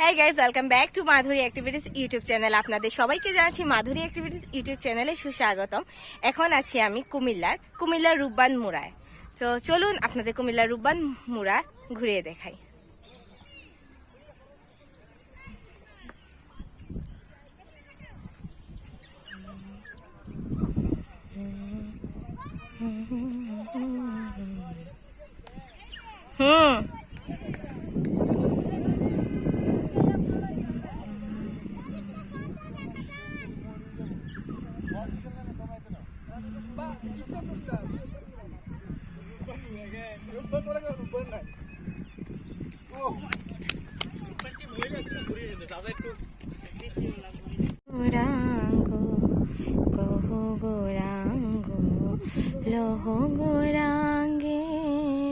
হ্যাঁ guys welcome back to Madhuri activities YouTube channel আপনাদের সবাইকে জানাচ্ছি মাধুরী অ্যাক্টিভিটিস ইউটিউব চ্যানেলে সুস্বাগতম এখন আছি আমি কুমিল্লার কুমিল্লার রূপবান মুড়ায় তো চলুন আপনাদের কুমিল্লার রূপবান মুড়া ঘুরিয়ে দেখাই হুম গোরাঙ্গ কহ গোরাঙ্গ লহ গোরাঙ্গে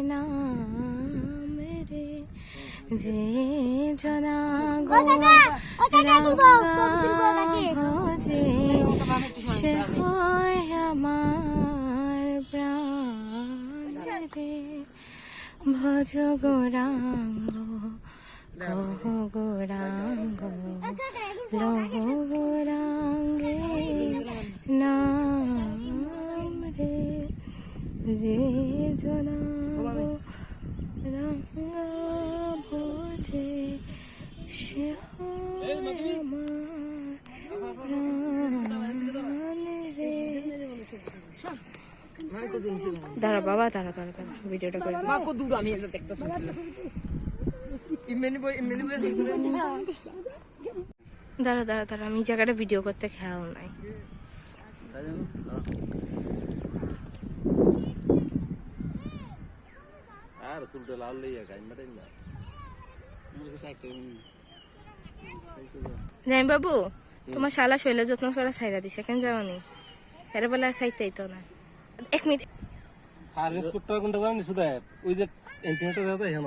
নাম রে যে জনা ভজে রে, ভজ গোরাঙ্গ, কহ গোরাঙ্গ, লহ গোরাঙ্গে নাম রে, যে জনা রঙ্গ ভোজে, সে আমার রে। দাঁড়া বাবা দাঁড়া দাঁড়া দাঁড়া ভিডিওটা করে দিই। Mako duro আমি এসে দেখতে শুনছিলাম ইমেনি বই ইমেনি বই দাঁড়া দাঁড়া দাঁড়া আমি জায়গাটা ভিডিও করতে খেয়াল নাই। আর চুলটা লাল লইয়া মারাই না জানি বাবু তোমার শালা শৈল যত্ন করা সাইরা দিছে কেন যাওনি? এর বেলা সাইতেই তো না। এক মিনিট। সার্ভিস করতে কোনটা জানি শুধু ওই যে এন্টিনাটা দাদা হেন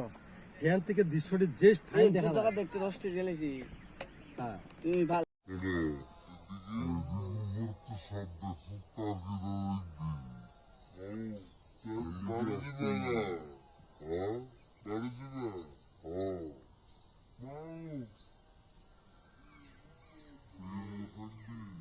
হেন থেকে দৃশ্যটি যে ফাইন দেখা জায়গা দেখতে দশটি গেলেছি হ্যাঁ। তুমি ভালো Thank you.